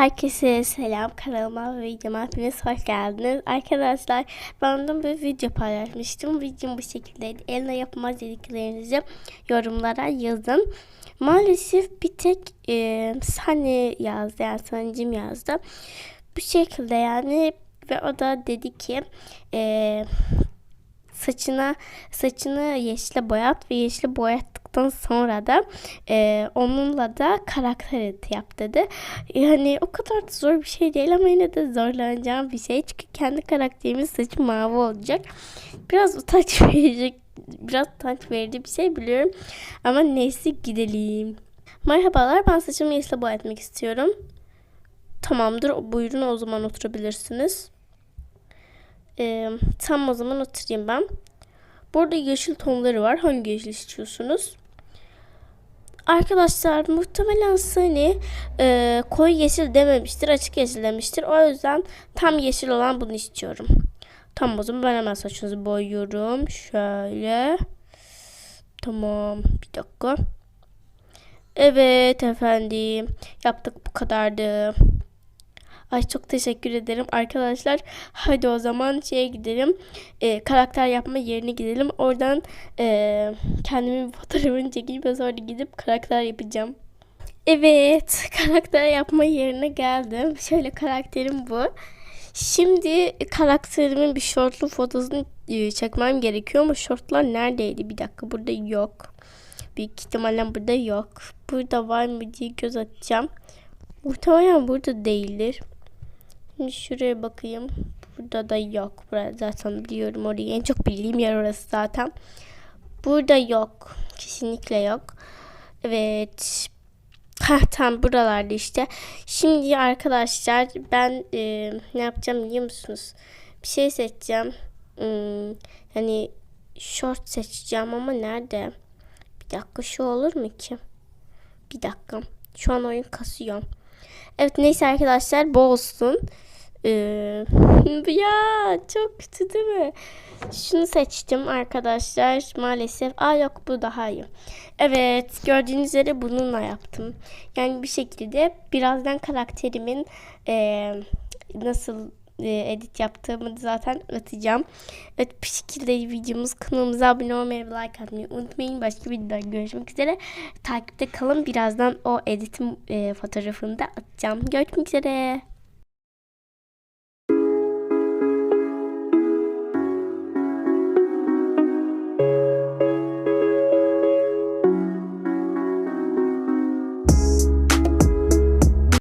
Herkese selam kanalıma ve videoma hepiniz hoş geldiniz. Arkadaşlar ben de bir video paylaşmıştım. Videom bu şekildeydi. Eline yapmaz dediklerinizi yorumlara yazın. Maalesef bir tek e, Sani yazdı yani Sanicim yazdı. Bu şekilde yani ve o da dedi ki e, saçına saçını yeşile boyat ve yeşile boyattıktan sonra da e, onunla da karakter editi yap dedi. Yani o kadar da zor bir şey değil ama yine de zorlanacağım bir şey. Çünkü kendi karakterimin saçı mavi olacak. Biraz utanç verecek biraz utanç verici bir şey biliyorum. Ama neyse gidelim. Merhabalar ben saçımı yeşile boyatmak istiyorum. Tamamdır buyurun o zaman oturabilirsiniz. Ee, tam o zaman oturayım ben. Burada yeşil tonları var. Hangi yeşil istiyorsunuz? Arkadaşlar muhtemelen Sunny e, koyu yeşil dememiştir. Açık yeşil demiştir. O yüzden tam yeşil olan bunu istiyorum. Tamam o ben hemen saçınızı boyuyorum. Şöyle. Tamam. Bir dakika. Evet efendim. Yaptık bu kadardı. Ay çok teşekkür ederim arkadaşlar. Hadi o zaman şeye gidelim. Ee, karakter yapma yerine gidelim. Oradan e, kendimin bir fotoğrafını çekeyim ve sonra gidip karakter yapacağım. Evet, karakter yapma yerine geldim. Şöyle karakterim bu. Şimdi karakterimin bir şortlu fotosunu e, çekmem gerekiyor ama şortlar neredeydi? Bir dakika burada yok. Büyük ihtimalle burada yok. Burada var mı diye göz atacağım. Muhtemelen burada değildir. Şuraya bakayım. Burada da yok. Burada zaten biliyorum orayı. En çok bildiğim yer orası zaten. Burada yok. Kesinlikle yok. Evet. Ha tam buralarda işte. Şimdi arkadaşlar ben e, ne yapacağım biliyor musunuz? Bir şey seçeceğim. Hmm, yani short seçeceğim ama nerede? Bir dakika şu olur mu ki? Bir dakika. Şu an oyun kasıyor. Evet neyse arkadaşlar bu olsun. Ee, ya çok kötü değil mi? Şunu seçtim arkadaşlar. Maalesef. Aa yok bu daha iyi. Evet gördüğünüz üzere bununla yaptım. Yani bir şekilde birazdan karakterimin e, nasıl e, edit yaptığımı zaten atacağım. Evet bu şekilde videomuz kanalımıza abone olmayı ve like atmayı unutmayın. Başka videoda görüşmek üzere. Takipte kalın. Birazdan o editim e, fotoğrafını da atacağım. Görüşmek üzere.